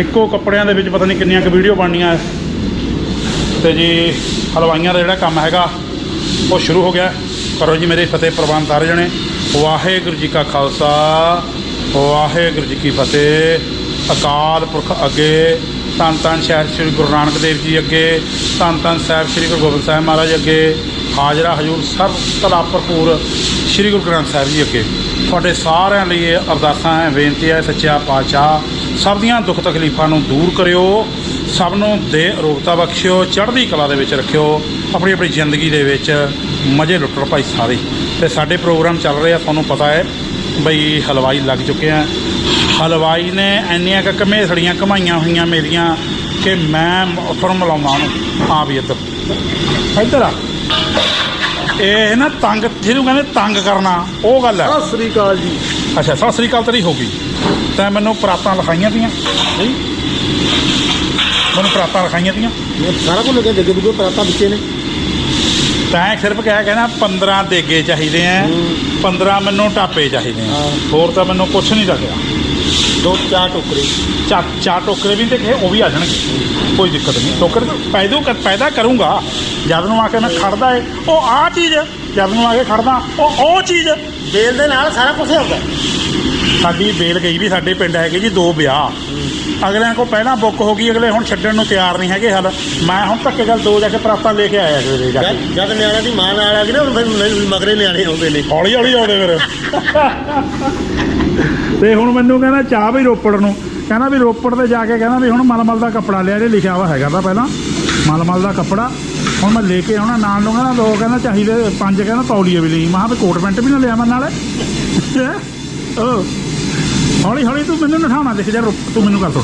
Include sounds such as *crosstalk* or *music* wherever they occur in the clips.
ਇੱਕੋ ਕੱਪੜਿਆਂ ਦੇ ਵਿੱਚ ਪਤਾ ਨਹੀਂ ਕਿੰਨੀਆਂ ਕੁ ਵੀਡੀਓ ਬਣਨੀਆਂ ਤੇ ਜੀ, ਹਲਵਾਈਆਂ ਦਾ ਜਿਹੜਾ ਕੰਮ ਹੈਗਾ, ਉਹ ਸ਼ੁਰੂ ਹੋ ਗਿਆ। ਕਰੋ ਜੀ ਮੇਰੇ ਫਤਿਹ ਪ੍ਰਵਾਨ ਸਾਰੇ ਜਣੇ। ਵਾਹਿਗੁਰੂ ਜੀ ਕਾ ਖਾਲਸਾ, ਵਾਹਿਗੁਰੂ ਜੀ ਕੀ ਫਤਿਹ। ਅਕਾਲ ਪੁਰਖ ਅੱਗੇ ਧੰਨ ਧੰਨ ਸ਼ਹਿਰ ਸ੍ਰੀ ਗੁਰੂ ਨਾਨਕ ਦੇਵ ਜੀ ਅੱਗੇ, ਧੰਨ ਧੰਨ ਸਾਹਿਬ ਸ੍ਰੀ ਗੁਰੂ ਗੋਬਿੰਦ ਸਾਹਿਬ ਮਹਾਰਾਜ ਅੱਗੇ, ਹਾਜ਼ਰਾ ਹਜੂਰ ਸਰਬ ਕਲਾ ਭਰਪੂਰ ਸ੍ਰੀ ਗੁਰੂ ਗ੍ਰੰਥ ਸਾਹਿਬ ਜੀ ਅੱਗੇ। ਤੁਹਾਡੇ ਸਾਰਿਆਂ ਲਈ ਇਹ ਅਰਦਾਸਾਂ ਹੈ, ਬੇਨਤੀ ਹੈ ਸੱਚਾ ਪਾਤਸ਼ਾਹ, ਸਭ ਦੀਆਂ ਦੁੱਖ ਤਕਲੀਫਾਂ ਨੂੰ ਦੂਰ ਕਰਿਓ, ਸਭ ਨੂੰ ਦੇ ਅਰੋਗਤਾ ਬਖਸ਼ਿਓ, ਚੜ੍ਹਦੀ ਕਲਾ ਦੇ ਵਿੱਚ ਰੱਖਿਓ, ਆਪਣੀ ਆਪਣੀ ਜ਼ਿੰਦਗੀ ਦੇ ਵਿੱਚ ਮਜ਼ੇ ਲੁੱਟਣ ਭਾਈ ਸਾਰੇ। ਤੇ ਸਾਡੇ ਪ੍ਰੋਗਰਾਮ ਚੱਲ ਰਹੇ ਆ ਤੁਹਾਨੂੰ ਪਤਾ ਹੈ, ਬਈ ਹਲਵਾਈ ਲੱਗ ਚੁੱਕੇ ਆ। ਹਲਵਾਈ ਨੇ ਇੰਨੀਆਂ ਕੁ ਘਮੇਸੜੀਆਂ ਘਮਾਈਆਂ ਹੋਈਆਂ ਮੇਰੀਆਂ ਕਿ ਮੈਂ ਉੱਥੋਂ ਮਿਲਾਉਂਦਾ ਉਹਨੂੰ ਆ ਵੀ ਇੱਧਰ। ਇੱਧਰ ਆ। ਇਹ ਨਾ ਤੰਗ ਜਿਹਨੂੰ ਕਹਿੰਦੇ ਤੰਗ ਕਰਨਾ ਉਹ ਗੱਲ ਹੈ। ਸਤਿ ਸ੍ਰੀ ਅਕਾਲ ਜੀ। ਅੱਛਾ ਸਤਿ ਸ੍ਰੀ ਅਕਾਲ ਤੇਰੀ ਹੋ ਗਈ। ਤੈਂ ਮੈਨੂੰ ਪ੍ਰਾਤਾਂ ਲਿਖਾਈਆਂ ਤੀਆਂ। ਨਹੀਂ। ਮੈਨੂੰ ਪ੍ਰਾਤਾਂ ਲਿਖਾਈਆਂ ਮੈਂ ਸਾਰਾ ਕੁਝ ਲੱਗਿਆ ਜੱਗੇ ਦੁੱਗੇ ਪਰਾਤਾ ਵਿੱਚੇ ਨੇ। ਤੈਂ ਸਿਰਫ ਕਹਿ ਕਹਿਣਾ 15 ਦੇਗੇ ਚਾਹੀਦੇ ਆ 15 ਮੈਨੂੰ ਟਾਪੇ ਚਾਹੀਦੇ ਆ। ਹੋਰ ਤਾਂ ਮੈਨੂੰ ਕੁਝ ਨਹੀਂ ਲੱਗਿਆ। ਦੋ ਚਾਰ ਟੋਕਰੇ। ਚਾ ਚਾਰ ਟੋਕਰੇ ਵੀ ਦੇਖੇ ਉਹ ਵੀ ਆ ਜਾਣਗੇ। ਕੋਈ ਦਿੱਕਤ ਨਹੀਂ। ਟੋਕਰੇ ਤਾਂ ਪੈਦਾ ਕਰ ਪੈਦਾ ਕਰੂੰਗਾ। ਜਦ ਨੂੰ ਆ ਕੇ ਮੈਂ ਖੜਦਾ ਏ ਉਹ ਆ ਚੀਜ਼ ਜਦ ਨੂੰ ਆ ਕੇ ਖੜਦਾ ਉਹ ਉਹ ਚੀਜ਼। ਬੇਲ ਦੇ ਨਾਲ ਸਾਰਾ ਕੁਝ ਹੁੰਦਾ ਸਾਡੀ ਬੇਲ ਗਈ ਵੀ ਸਾਡੇ ਪਿੰਡ ਹੈਗੇ ਜੀ ਦੋ ਵਿਆਹ। ਅਗਲਿਆਂ ਕੋ ਪਹਿਲਾਂ ਬੁੱਕ ਹੋ ਗਈ ਅਗਲੇ ਹੁਣ ਛੱਡਣ ਨੂੰ ਤਿਆਰ ਨਹੀਂ ਹੈਗੇ ਹਲ। ਮੈਂ ਹੁਣ ਧੱਕੇ ਗੱਲ ਦੋ ਜਾ ਕੇ ਪ੍ਰਾਪਤਾਂ ਲੈ ਕੇ ਆਇਆ ਜਾ ਕੇ। ਜਦ ਜਦ ਨਿਆਣਿਆਂ ਦੀ ਮਾਂ ਨਾਲ ਆ ਗਈ ਨਾ ਹੁਣ ਫਿਰ ਮਗਰੇ ਨਿਆਣੇ ਆਉਂਦੇ ਨੇ। ਹੌਲੀ ਹੌਲੀ ਆਉਂਦੇ ਫਿਰ। ਤੇ ਹੁਣ ਮੈਨੂੰ ਕਹਿੰਦਾ ਚਾਹ ਵੀ ਰੋਪੜ ਨੂੰ। ਕਹਿੰਦਾ ਵੀ ਰੋਪੜ ਤੇ ਜਾ ਕੇ ਕਹਿੰਦਾ ਵੀ ਹੁਣ ਮਲਮਲ ਦਾ ਕੱਪੜਾ ਲਿਆ ਜੇ ਲਿਖਿਆ ਵਾ ਹੈਗਾ ਤਾਂ ਪਹਿਲਾਂ। ਮਲਮਲ ਦਾ ਕੱਪੜਾ। ਹੁਣ ਮੈਂ ਲੈ ਕੇ ਆਉਣਾ ਨਾਲ ਨੂੰ ਕਹਿੰਦਾ ਦੋ ਕਹਿੰਦਾ ਚਾਹੀਦੇ ਪੰਜ ਕਹਿੰਦਾ ਤੌਲੀਏ ਵੀ ਲਈ। ਮੈਂ ਕਿਹਾ ਵੀ ਕੋਟ ਪੈਂਟ ਵੀ ਨਾ ਲਿਆ ਮੈਂ ਨਾਲੇ। ਹੌਲੀ ਹੌਲੀ ਤੂੰ ਮੈਨੂੰ ਨਠਾਉਣਾ ਦੇਖ ਜਾ ਰੁਕ- ਤੂੰ ਮੈਨੂੰ ਗੱਲ ਸੁਣ।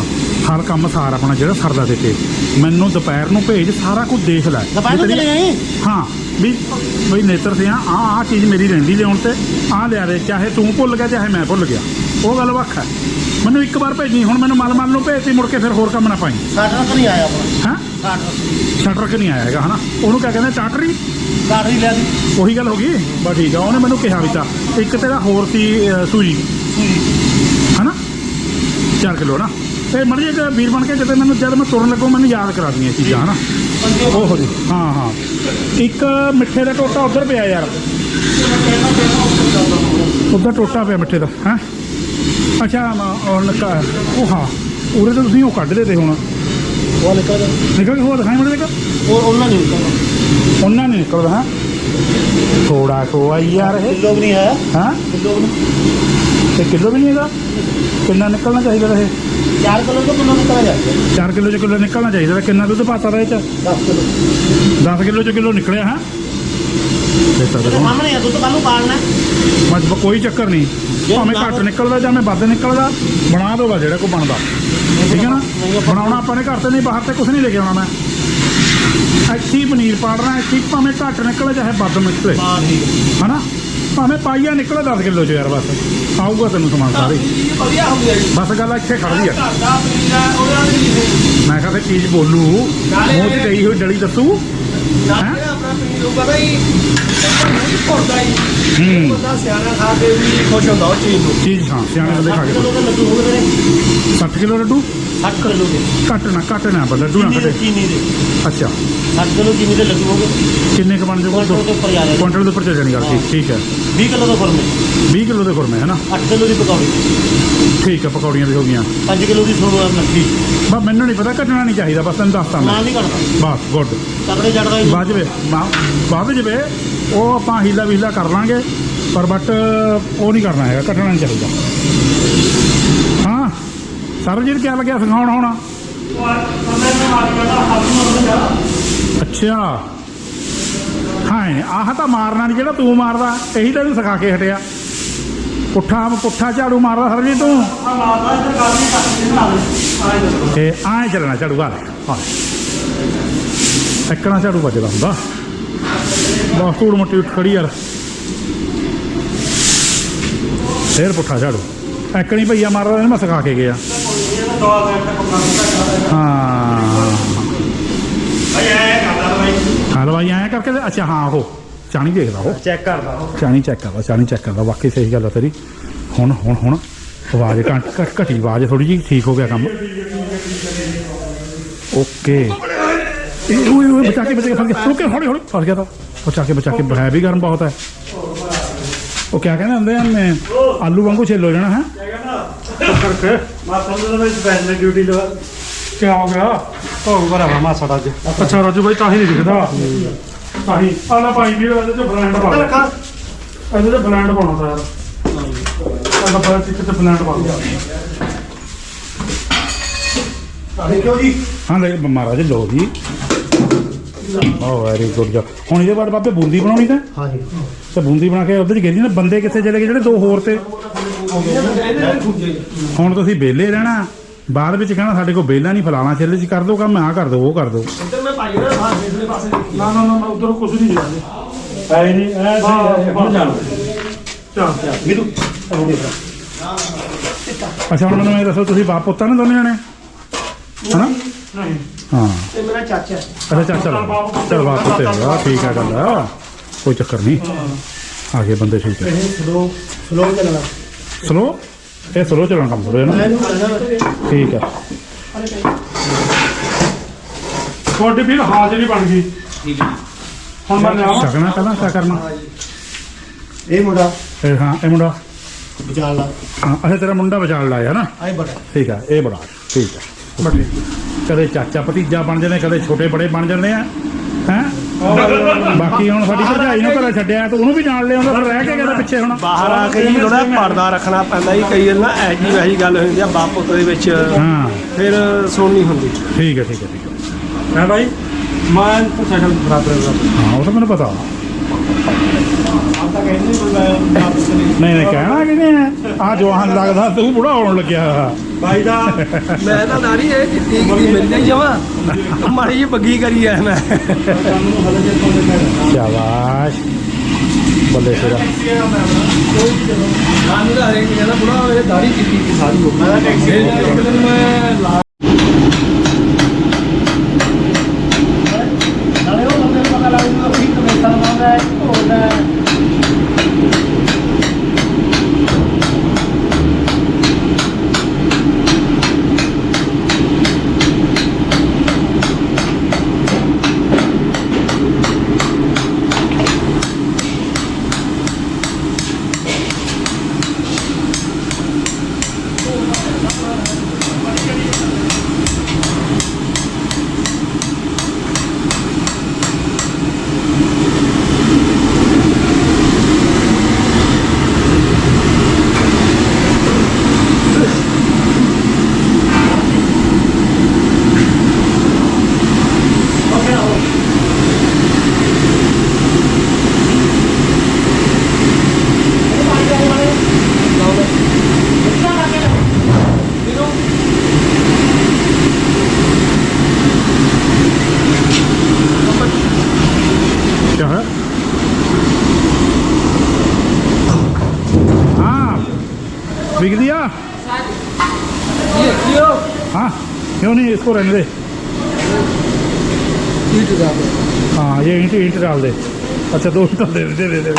ਹਰ ਕੰਮ ਸਾਰ ਆਪਣਾ ਜਿਹੜਾ ਸਰਦਾ ਦੇ ਕੇ। ਮੈਨੂੰ ਦੁਪਹਿਰ ਨੂੰ ਭੇਜ ਸਾਰਾ ਕੁਝ ਦੇਖ ਲੈ। ਦੁਪਹਿਰ ਨੂੰ ਚਲੇ। ਹਾਂ ਵੀ ਬਈ ਨੇਤਰ ਸਿਆ ਆ ਆ ਚੀਜ਼ ਮੇਰੀ ਰਹਿੰਦੀ ਲਿਆਉਣ ਤੇ। ਆ ਲਿਆ ਦੇ ਚਾਹੇ ਤੂੰ ਭੁੱਲ ਗਿਆ ਚਾਹੇ ਮੈਂ ਭੁੱਲ ਗਿਆ। ਉਹ ਗੱਲ ਵੱਖ ਹੈ। ਮੈਨੂੰ ਇੱਕ ਵਾਰ ਭੇਜੀ ਹੁਣ ਮੈਨੂੰ ਮਲ ਮਲ ਨੂੰ ਭੇਜਤੀ ਮੁੜ ਕੇ ਫਿਰ ਹੋਰ ਕੰਮ ਨਾ ਪਾਈ। ਸਾਡਾ ਤਾਂ ਨਹੀਂ ਆਇਆ ਆਪਣਾ। ਹਾਂ? ਸ਼ਟਰ ਕਿ ਨਹੀਂ। ਆਇਆ ਹੈਗਾ ਹਨਾ? ਉਹਨੂੰ ਕਿਆ ਕਹਿੰਦੇ ਟਾਟਰੀ ਗਾੜੀ ਲਿਆ ਦੀ ਉਹੀ ਗੱਲ ਹੋ ਗਈ? ਬਸ ਠੀਕ ਆ ਉਹਨੇ ਮੈਨੂੰ ਕਿਹਾ ਵੀ ਤਾਂ। ਇੱਕ ਤੇਰਾ ਹੋਰ ਸੀ ਸੂਈ ਹਨਾ? 4 ਕਿਲੋ ਨਾ। ਤੇ ਮੜ ਜੇ ਵੀਰ ਬਣ ਕੇ ਜਦੋਂ ਮੈਨੂੰ ਜਦ ਮੈਂ ਤੁਰਨ ਲੱਗੂ ਮੈਨੂੰ ਯਾਦ ਕਰਾ ਦੀਆਂ ਚੀਜ਼ਾਂ ਹਨਾ? ਉਹ ਜੀ। ਹਾਂ ਹਾਂ। ਇੱਕ ਮਿੱਠੇ ਦਾ ਟੋਟਾ ਉਧਰ ਪਿਆ ਯਾਰ। ਉਧਰ ਟੋਟਾ ਪਿਆ ਮਿੱਠੇ ਦਾ ਹੈ? ਅੱਛਾ ਉਹ ਲੱਗਾ ਉਹ ਹਾਂ। ਉਰੇ ਤਾਂ ਤੁਸੀਂ ਉਹ ਕੱਢ ਦੇ ਹੁਣ। ਉਹ ਨਿਕਲ ਨਿਕਲ ਕੇ ਹੋਰ ਦਿਖਾਈ ਮੜੇ ਨਿਕਲ ਉਹ ਉਹਨਾਂ ਨਹੀਂ ਨਿਕਲਦਾ ਉਹਨਾਂ ਨੇ ਨਿਕਲਦਾ ਹਾਂ? ਥੋੜਾ ਕੋਆ ਯਾਰ ਇਹ। ਕਿਲੋ ਵੀ ਨਹੀਂ ਹੈ ਹਾਂ? ਕਿਲੋ ਵੀ ਨਹੀਂ। ਕਿਲੋ ਵੀ ਨਹੀਂ ਹੈਗਾ? ਕਿੰਨਾ ਨਿਕਲਣਾ ਚਾਹੀਦਾ ਇਹ 4 ਕਿਲੋ ਤੋਂ ਕਿਲੋ ਨਿਕਲ ਜਾਂਦਾ 4 ਕਿਲੋ ਚ ਕਿਲੋ ਨਿਕਲਣਾ ਚਾਹੀਦਾ ਕਿੰਨਾ ਦੁੱਧ ਪਾਤਾ ਦਾ ਇਹ ਚ? 10 ਕਿਲੋ। 10 ਕਿਲੋ ਚ ਕਿਲੋ ਨਿਕਲਿਆ ਹਾਂ? ਹੋ। ਸਾਹਮਣੇ ਆ ਦੁੱਧ ਕੱਲ ਨੂੰ ਪਾਲਣਾ ਬ- ਕੋਈ ਚੱਕਰ ਨਹੀਂ। ਭਾਵੇਂ ਘੱਟ ਨਿਕਲਦਾ ਜਾਂ ਮੈਂ ਵੱਧ ਨਿਕਲਦਾ ਬਣਾ ਦੋਗਾ ਜਿਹੜਾ ਕੋ ਬਣਦਾ। ਠੀਕ ਹੈ ਨਾ? ਬਣਾਉਣਾ ਆਪਾਂ ਨੇ ਘਰ ਤੇ ਨਹੀਂ ਬਾਹਰ ਤੇ ਕੁਝ ਨਹੀਂ ਲੈ ਕੇ ਆਉਣਾ ਮੈਂ। ਇੱਥੇ ਹੀ ਪਨੀਰ ਪਾੜਨਾ ਇੱਥੇ ਹੀ ਭਾਵੇਂ ਘੱਟ ਨਿਕਲੇ ਚਾਹੇ ਵੱਧ ਨਿਕਲੇ। ਹਾਂ ਠੀਕ ਹਨਾ? ਭਾਵੇਂ ਪਾਈਆ ਨਿਕਲੇ 10 ਕਿਲੋ ਚ ਯਾਰ ਬਸ। ਆਊਗਾ ਤੈਨੂੰ ਸਮਾਨ ਸਾਰੇ ਵਧੀਆ ਹੋ। ਗਿਆ ਜੀ ਬਸ ਗੱਲ ਇੱਥੇ ਖੜਦੀ ਆ ਘਰ ਦਾ ਪਨੀਰ ਆ। ਉਹਦਾ ਨਹੀਂ ਮੈਂ ਕਿਹਾ ਤੇ ਚੀਜ਼ ਬੋਲੂ? ਮੂੰਹ 'ਚ ਗਈ ਹੋਈ ਡਲੀ ਦੱਸੂ। ਨਾਲੇ ਆਪਣਾ ਪਨੀਰ ਹੋਊਗਾ ਬਈ ਕੋਦਾ ਹੀ ਹੂੰ ਬੰਦਾ ਸਿਆਣਾ ਖਾ ਕੇ ਵੀ ਖੁਸ਼ ਹੁੰਦਾ ਉਹ ਚੀਜ਼ ਨੂੰ ਚੀਜ਼ ਹਾਂ ਸਿਆਣੇ ਬੰਦੇ ਖਾ ਕੇ ਕਿਲੋ ਦਾ ਲੱਡੂ? ਹੋ ਗਏ 60 ਕਿਲੋ ਲੱਡੂ। 60 ਕਿਲੋ ਦੇ ਘੱਟ ਨਾ ਘੱਟ ਨਾ ਪਰ ਲੱਡੂ ਨਾ ਚੀਨੀ ਦੇ ਘਟੇ। ਚੀਨੀ ਦੇ। ਅੱਛਾ। 60 ਕਿਲੋ ਚੀਨੀ ਦੇ ਲੱਡੂ ਹੋ ਗਏ। ਕਿੰਨੇ ਕੁ ਬਣ ਜਾਊਗਾ ਕੁਆਂਟਲ ਦੇ ਉੱਪਰ ਜਾ ਰਹੇ ਕੁਆਂਟਲ ਦੇ ਉੱਪਰ ਚੱਲ ਜਾਣੀ ਗੱਲ ਠੀਕ ਠੀਕ ਹੈ। 20 ਕਿਲੋ ਦਾ ਫਰਮੇ 20 ਕਿਲੋ ਦੇ ਖੁਰਮੇ ਹੈ ਨਾ? 8 ਕਿਲੋ ਦੀ ਪਕੌੜੀ। ਠੀਕ ਹੈ ਪਕੌੜੀਆਂ ਵੀ ਹੋ ਗਈਆਂ। 5 ਕਿਲੋ ਦੀ ਸੋਨੂੰ ਮੱਠੀ ਬਸ ਮੈਨੂੰ ਨਹੀਂ ਪਤਾ ਘਟਣਾ ਨਹੀਂ ਚਾਹੀਦਾ ਬਸ ਤੈਨੂੰ ਦੱਸਤਾ ਮੈਂ। ਨਹੀਂ ਬਸ ਗੁੱਡ। ਤਕੜੇ ਚੜਦਾ ਹੀ। ਵੱਧ ਜਵੇ। ਵੱਧ ਜਵੇ। ਉਹ ਆਪਾਂ ਹੀਲਾ ਵੀਲਾ ਕਰ ਲਾਂਗੇ, ਪਰ ਬਟ ਉਹ ਨਹੀਂ ਕਰਨਾ ਹੈਗਾ ਕੱਟਣਾ ਨਹੀਂ ਚਾਹੀਦਾ। ਹਾਂ ਸਰਜੀਤ ਕਿਆ ਲੱਗਿਆ ਸਿਖਾਉਣ ਹੋਣਾ? ਅੱਛਾ। ਹਾਂ, ਆਹ ਤਾਂ ਮਾਰਨਾ ਨਹੀਂ ਜਿਹੜਾ ਤੂੰ ਮਾਰਦਾ, ਇਹੀ ਤੈਨੂੰ ਸਿਖਾ ਕੇ ਹਟਿਆ। ਪੁੱਠਾ ਪੁੱਠਾ ਝਾੜੂ ਮਾਰਦਾ ਸਰਜੀਤ ਤੂੰ? ਤੇ ਆਏ ਚੱਲਣਾ ਝਾੜੂ, ਆ ਹਾਂ ਇੱਕਣਾ ਝਾੜੂ ਵੱਜਦਾ ਹੁੰਦਾ। ਬਹੁਤ ਧੂੜ ਮੱਟੀ ਉੱਠ ਖੜੀ ਯਾਰ ਫੇਰ ਪੁੱਠਾ ਝਾੜੂ। ਐਕਣੀ ਭਈਆ ਮਾਰਦਾ ਇਹਨੂੰ ਮੈਂ ਸਿਖਾ ਕੇ ਗਿਆ। ਹਾਂ। ਹਲਵਾਈ ਆਇਆ ਕਰਕੇ ਅੱਛਾ ਹਾਂ ਉਹ ਚਾਣੀ ਦੇਖਦਾ ਉਹ। ਚੈੱਕ ਕਰਦਾ ਉਹ। ਚਾਣੀ ਚੈੱਕ ਕਰਦਾ ਚਾਣੀ ਚੈੱਕ ਕਰਦਾ ਵਾਕਈ ਸਹੀ ਗੱਲ ਆ ਤੇਰੀ। ਹੁਣ ਹੁਣ ਹੁਣ ਆਵਾਜ਼ ਘੱਟ ਘੱਟ- ਘਟੀ ਆਵਾਜ਼ ਥੋੜੀ ਜਿਹੀ ਠੀਕ ਹੋ ਗਿਆ ਕੰਮ। ਓਕੇ। ਓਏ ਓਏ ਬਚਾ ਕੇ ਬਚਾ ਕੇ ਫੜ ਗਿਆ। ਓਕੇ ਹੌਲੀ ਹੌਲੀ ਫੜ ਗਿਆ ਤਾਂ। ਬਚਾ ਕੇ ਬਚਾ ਕੇ ਹੈ ਵੀ ਗਰਮ ਬਹੁਤ ਹੈ। ਉਹ ਕਿਆ ਕਹਿੰਦੇ ਹੁੰਦੇ ਆ ਮੈਂ ਆਲੂ ਵਾਂਗੂ ਛਿੱਲ ਜਾਣਾ ਹੈ? ਕਰਕੇ ਮਾਸਾ ਦੇ ਵਿੱਚ ਬੈਠ ਡਿਊਟੀ ਲਵਾ ਕੀ ਹੋ ਗਿਆ? ਭੋਗ ਭਰਾਵਾ ਮਾਸਾ ਅੱਜ। ਅੱਛਾ ਰਾਜੂ ਭਾਈ ਤਾਂ ਹੀ ਨਹੀਂ ਦਿਖਦਾ। ਤਾਂ ਹੀ। ਆਲਾ ਭਾਈ ਵੀ ਇਹਦੇ ਚ ਬਲੈਂਡ ਪਾ ਰੱਖਾ ਇਹਦੇ ਚ ਬਲੈਂਡ ਪਾਉਣਾ ਤਾਂ ਯਾਰ। ਆਲਾ ਭਾਈ ਇੱਕ ਤੇ ਬਲੈਂਡ ਪਾ ਦਿਓ ਦੇਖਿਓ ਜੀ। ਹਾਂ ਲੈ ਮਹਾਰਾਜ ਲੋ ਜੀ। ਓ ਵੈਰੀ ਗੁੱਡ ਜੋਬ ਹੁਣ ਇਹਦੇ ਬਾਅਦ ਬਾਬੇ ਬੂੰਦੀ ਬਣਾਉਣੀ ਤਾਂ? ਹਾਂ ਜੀ ਤੇ ਬੂੰਦੀ ਬਣਾ ਕੇ ਉਧਰ ਗੇਰੀ ਨਾ ਬੰਦੇ ਕਿੱਥੇ ਚਲੇ ਗਏ ਜਿਹੜੇ ਦੋ ਹੋਰ ਤੇ? ਹੁਣ ਤੁਸੀਂ ਵਿਹਲੇ ਰਹਿਣਾ। ਬਾਅਦ ਵਿੱਚ ਕਹਿਣਾ ਸਾਡੇ ਕੋਲ ਵਿਹਲਾ ਨਹੀਂ ਫਲਾਣਾ ਚੱਲੇ ਜੀ ਕਰ ਦੋ ਕੰਮ ਆ ਕਰ ਦੋ ਉਹ ਕਰ ਦੋ। ਇੱਧਰ ਮੈਂ ਭਾਈ ਨਾ ਬਾਹਰ ਇਧਰਲੇ ਪਾਸੇ ਨਾ ਨਾ ਨਾ ਉਧਰ ਕੁਝ ਨਹੀਂ ਜਾਂਦੇ ਐ ਨਹੀਂ ਐ ਹੁਣ ਜਾਣ। ਚੱਲ। ਮਿਲੂ। ਅੱਛਾ ਹੁਣ ਮੈਨੂੰ ਇਹ ਦੱਸੋ ਤੁਸੀਂ ਬਾਪ ਪੁੱਤਾਂ ਨੇ ਦੋਨੇ ਜਣੇ? ਹਨਾ? ਨਹੀਂ। ਹਾਂ। ਤੇ ਮੇਰਾ ਚਾਚਾ ਹੈ। ਅੱਛਾ ਚੱਲ ਚੱਲ। ਚੱਲ ਬਾਪ ਪੁੱਤੇ ਆ ਠੀਕ ਆ ਗੱਲ ਆ। ਕੋਈ ਚੱਕਰ ਨਹੀਂ। ਆ ਗਏ ਬੰਦੇ ਠੀਕ ਹੈ ਇਹ ਸਲੋ ਸਲੋ ਚੱਲਣਾ। ਸਲੋ ਇਹ ਸਲੋ ਚੱਲਣ ਕੰਮ ਥੋੜਾ ਨਾ। ਇਹਨੂੰ ਕਰਨਾ ਠੀਕ ਆ। ਤੁਹਾਡੀ ਵੀ ਹਾਜ਼ਰੀ ਬਣ ਗਈ। ਹੁਣ ਮੈਂ ਲਿਆਵਾਂ। ਸਕਣਾ ਪਹਿਲਾਂ ਕਿਆ ਕਰਨਾ ਇਹ ਮੁੰਡਾ। ਇਹ ਹਾਂ ਇਹ ਮੁੰਡਾ। ਵਿਚਾਰ ਲਾ। ਹਾਂ ਅੱਛਾ ਤੇਰਾ ਮੁੰਡਾ ਬਚਾਣ ਲਾਇਆ ਨਾ। ਆਏ ਬੜਾ। ਠੀਕ ਆ ਇਹ ਬੜਾ। ਠੀਕ ਆ। ਵੱਡੇ ਕਦੇ ਚਾਚਾ ਭਤੀਜਾ ਬਣ ਜਾਂਦੇ ਕਦੇ ਛੋਟੇ ਬੜੇ ਬਣ ਜਾਂਦੇ ਆ ਹੈ? ਬਾਕੀ ਹੁਣ ਸਾਡੀ ਭਰਜਾਈ ਨੂੰ ਘਰੇ ਛੱਡਿਆ ਤੇ ਉਹਨੂੰ ਵੀ ਜਾਣ ਲਿਆ ਹੁੰਦਾ ਫਿਰ ਰਹਿ ਕੇ ਕਿਹਦਾ ਪਿੱਛੇ ਹੁਣ? ਬਾਹਰ ਆ ਕੇ ਜੀ ਥੋੜਾ ਪਰਦਾ ਰੱਖਣਾ ਪੈਂਦਾ ਜੀ ਕਈ ਨਾ ਐ ਜੀ ਵੈਸੀ ਗੱਲ ਹੋ ਜਾਂਦੀ ਆ ਬਾਪ ਪੁੱਤ ਦੇ ਵਿੱਚ ਹਾਂ। ਫਿਰ ਸੁਣਨੀ ਹੁੰਦੀ। ਠੀਕ ਹੈ ਠੀਕ ਹੈ ਠੀਕ ਹੈ। ਹੈ ਭਾਈ ਮੈਂ ਬਰਾਬਰ ਦਾ। ਹਾਂ ਉਹ ਤਾਂ ਮੈਨੂੰ ਪਤਾ। ਤਾਂ ਕਹਿੰਦੇ ਕੋਈ ਨਹੀਂ ਨਹੀਂ ਕਹਿਣਾ ਕਿ ਨਹੀਂ ਆ ਜਵਾਨ ਲੱਗਦਾ ਤੂੰ ਬੁੜਾ ਹੋਣ ਲੱਗਿਆ। ਬਾਈ ਦਾ ਮੈਂ ਤਾਂ ਨਾਰੀ ਇਹ ਜਿੱਤੀ ਕਿ ਮਿਲ ਨਹੀਂ ਜਾਵਾਂ ਮਾੜੀ ਜੀ ਬੱਗੀ ਕਰੀ ਆ ਮੈਂ। ਸ਼ਾਬਾਸ਼। ਬੱਲੇ ਤੇਰਾ। ਤਾਂ ਹਰੇਕ ਕਹਿੰਦਾ ਬੁੜਾ ਹੋਵੇ ਦਾੜੀ ਕੀਤੀ ਸੀ ਸਾਰੀ ਹੋ ਮੈਂ ਤਾਂ ਟੈਕਸੀ ਇੱਕ ਦਿਨ ਮੈਂ क्यों नहीं इसको रहने दे हाँ ये ईंट ईंट डाल दे अच्छा दो ईंट दे दे दे दे